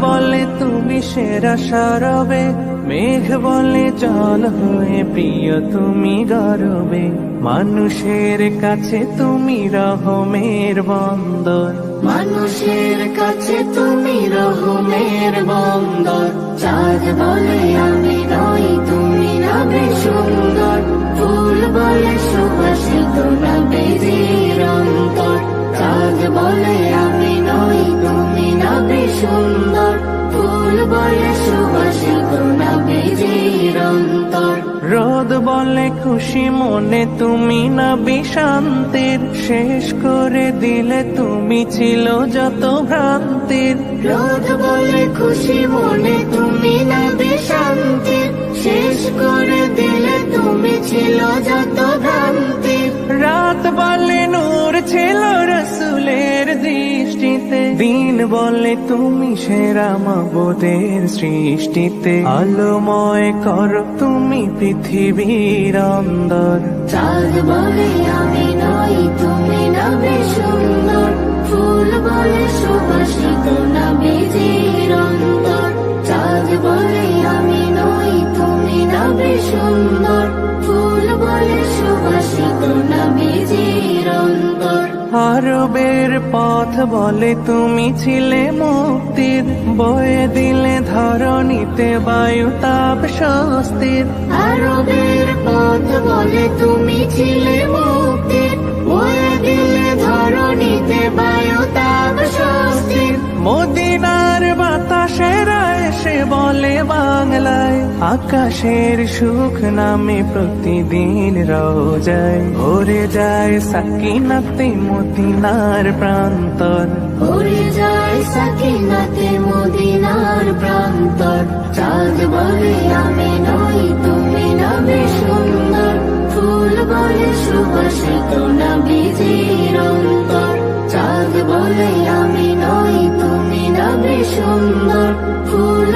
বলে তুমি সেরা সরবে। মেঘ বলে জল হয়ে প্রিয়, তুমি গরবে। মানুষের কাছে তুমি রহমের বন্দর। মানুষের কাছে তুমি রহমের বন্দর। চাঁদ বলে আমি নই, তুমি নবে সুন্দর। ফুল বলে সুবাসিত অন্তর চাঁদ বলে আমি নই, তুমি নবে সুন্দর। রোদ বলে খুশি মনে তুমি না বিশান্তির। শেষ করে দিলে তুমি ছিল যত ভ্রান্তির। রোদ বলে খুশি মনে তুমি না শান্তি দিন বলে তুমি সেরা সৃষ্টিতে। আলোময় কর তুমি পৃথিবীর অন্দর। চাঁদ বলে আমি নই, তুমি নবে সুন্দর। ফুল বলে সুবাসিত নবীজির অন্তর চাঁদ বলে আমি নই, তুমি নবে সুন্দর। ফুল বলে সুবাসিত আরবের পথ বলে তুমি ছিলে মুক্তির। বয়ে দিলে ধরণীতে বায়ু তাপ স্বস্তির। আরবের পথ বলে তুমি ছিলে মুক্তির। বয়ে দিলে ধরণীতে বায়ু তাপ স্বস্তির। মদিনার বাতাসেরা বলে বাংলায়, আকাশের সুখ নামে প্রতিদিন রোজায়। ভরে যায় সাকিনাতে মদিনার প্রান্তর। উড়ে যায় সাকিনাতে মদিনার প্রান্তর। চাঁদ বলে, আমি নই, তুমি নবে সুন্দর। ফুল বলে, সুবাসিত নবীজির অন্তর। চাঁদ বলে, আমি নই, তুমি নবে সুন্দর। ফুল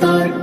তোর